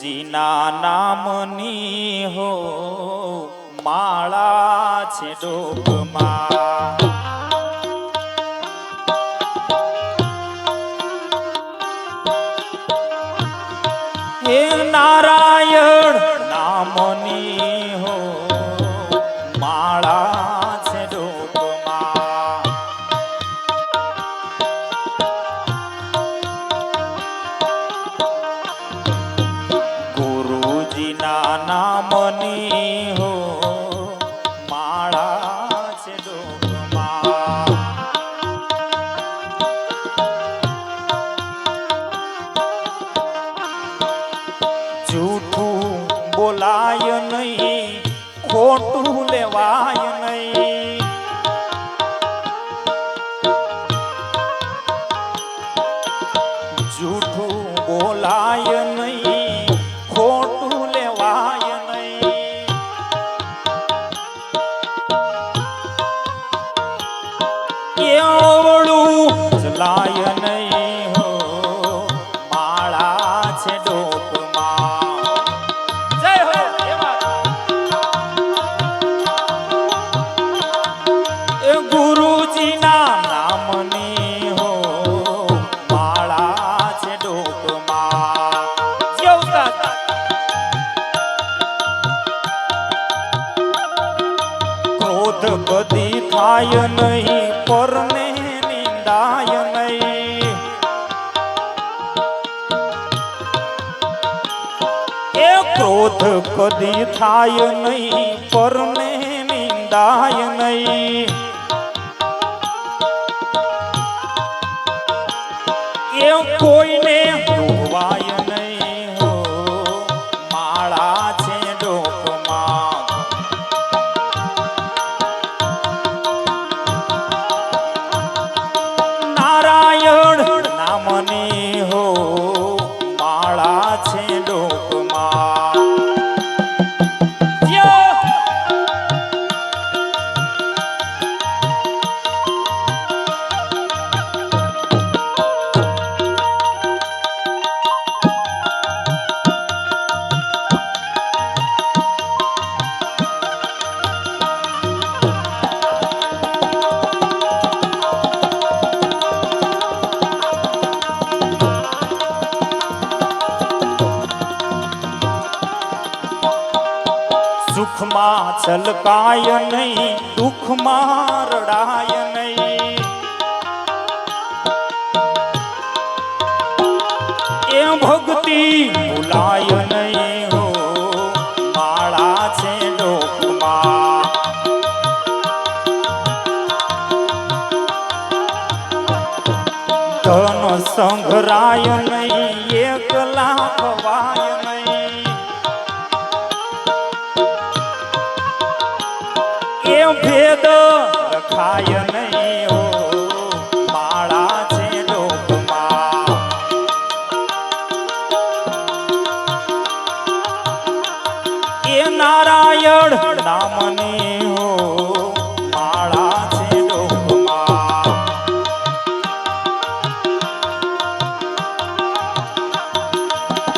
જીના નામની હો માળા છે ડોકમાં. ક્રોધ કદી થાય નહીં પરને નિંદાય નહીં. એ કોઈ છલકાય નહીં, દુઃખમાં રડાય નહીં. એ ભક્તિ ભૂલાય નહીં હો, માળા છે લોકમાં. ધન સંભરાય નહીં નારાયણ નામની હો, માળા છે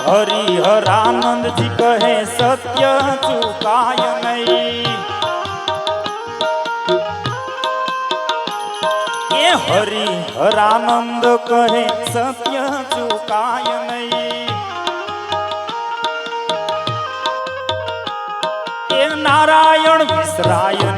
હરિહરાનંદજી કહે, સત્ય ચુકાય નહીં. એ હરિહરાનંદ કહે, સત્ય ચુકાય નહીં. નારાયણ વિસરાય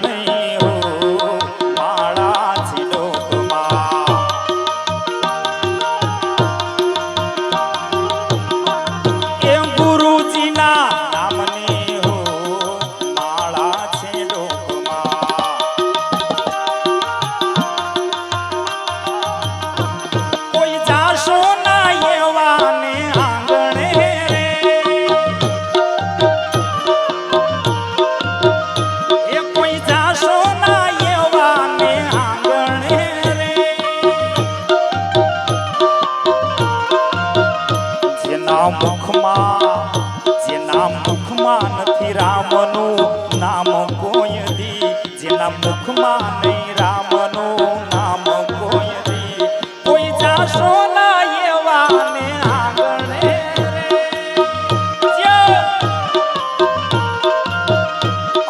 જેના મુખમાં નહીં, રામનું નામ કોઈ કોઈ જાશો ના એવાને આંગણે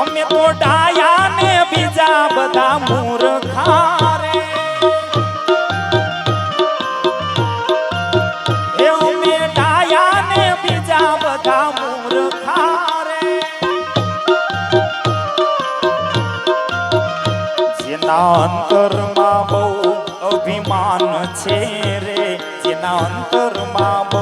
અમે તો ડાયા ને બીજા બધા મૂર્ખા રે. એ અમે ડાયા ને બીજા બધા મૂર્ખા જેના અંતરમાં બહુ અભિમાન છે રે જેના અંતરમાં બહુ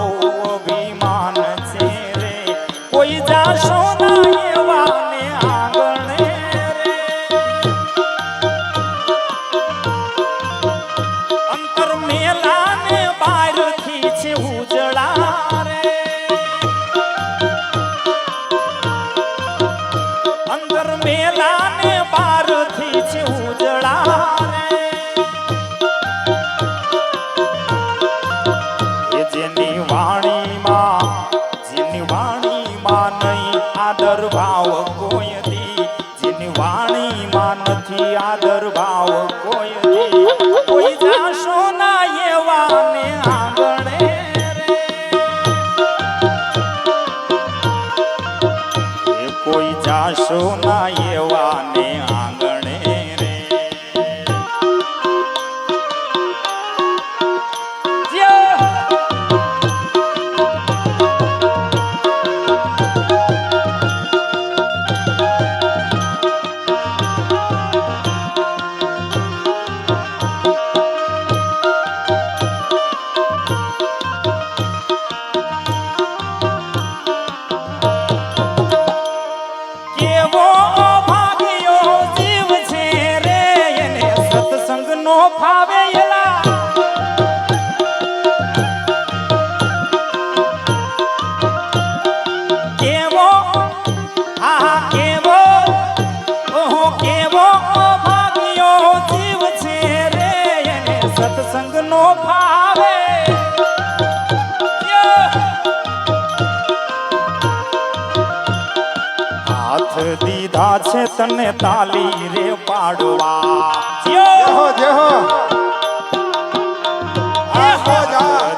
થશે તને તાલી રે પાડવા.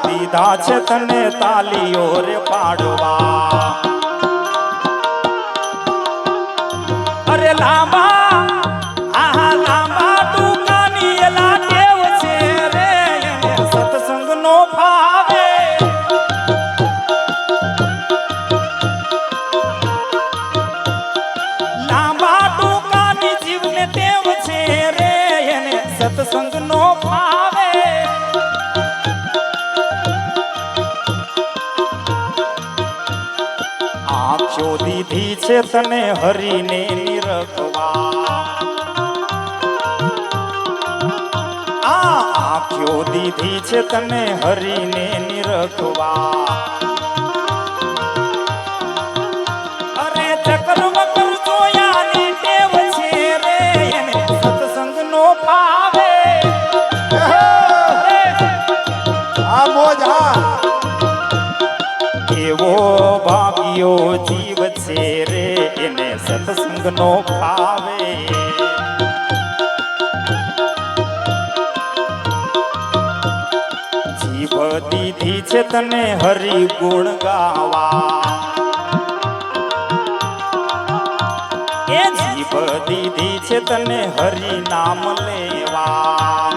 દીધા છે તને તાલીઓ રે પાડવા. અરે લાંબા આંખ્યો દીધી છે તને હરીને નિરખવા. આ આંખ્યો દીધી છે તને હરીને નિરખવા. નો ખાવે. જીભ દીધી છે તને હરી ગુણ ગાવા. એ જીભ દીધી છે તને હરી નામ લેવા.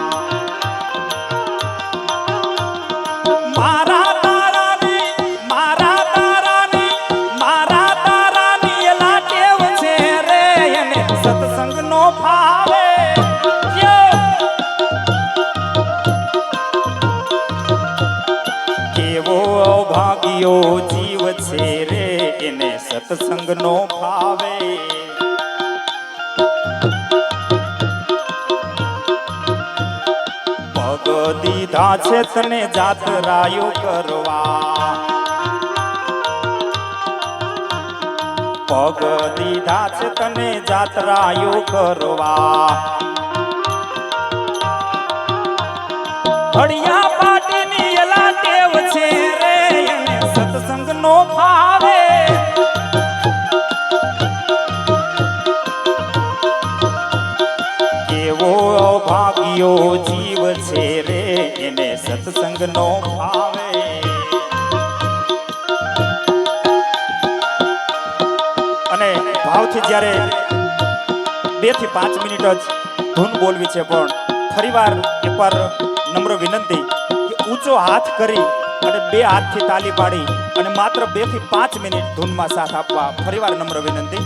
ભાગ્યો જીવ છે રે એને સત્સંગનો ભાવે. પગ દીધા છે તને જાતરાયો કરવા. પગ દીધા છે તને જાતરાયો કરવા. ફળિયા સંગ નો ભાવે. અને ભાવથી જ્યારે બેથી પાંચ મિનિટ જ ધૂન બોલવી છે પણ ફરીવાર એકવાર નમ્ર વિનંતી કે ઊંચો હાથ કરી અને બે હાથથી તાલી પાડી અને માત્ર બેથી પાંચ મિનિટ ધૂનમાં સાથ આપવા ફરીવાર નમ્ર વિનંતી.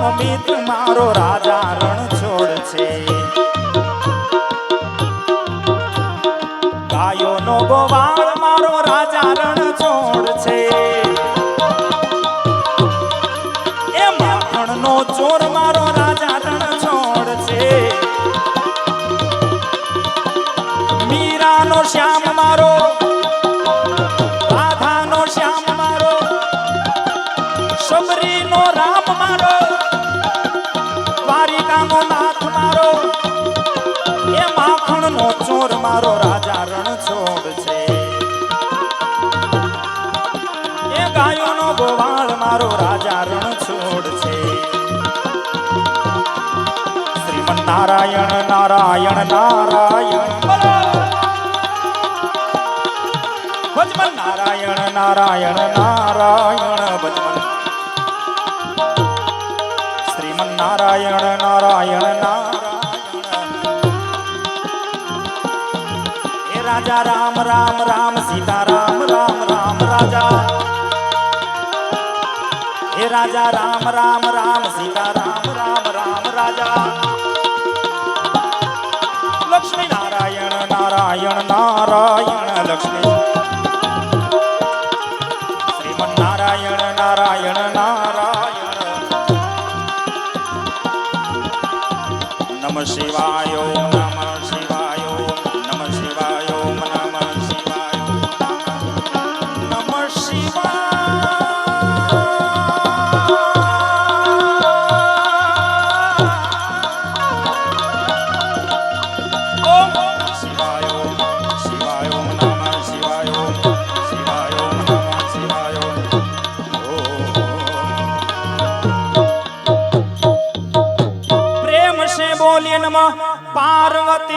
મિત્ર મારો રાજા રણ છોડ છે. ગાયોનો ગોવાળ મારો રાજા રણ છોડ છે. એ માખણનો ચોર મારો રાજા રણ છોડ છે. મીરાનો શ્યામ મારો, રાધાનો શ્યામ મારો, શબરીનો રામ મારો મારો રાજા રણછોડ છે. એ ગાયોનો ગોવાળ મારો રાજા રણછોડ છે. શ્રીમન નારાયણ નારાયણ નારાયણ. ભજમન નારાયણ નારાયણ નારાયણ, ભજમન. શ્રીમન નારાયણ નારાયણ રાજા રામ રામ રામ સીતા રામ રામ રામ રાજા હે રાજા રામ રામ રામ સીતા રામ રામ રામ રાજા લક્ષ્મી નારાયણ નારાયણ નારાયણ લક્ષ્મી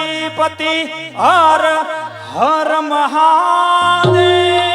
ગણપતિ હર હર મહાદેવ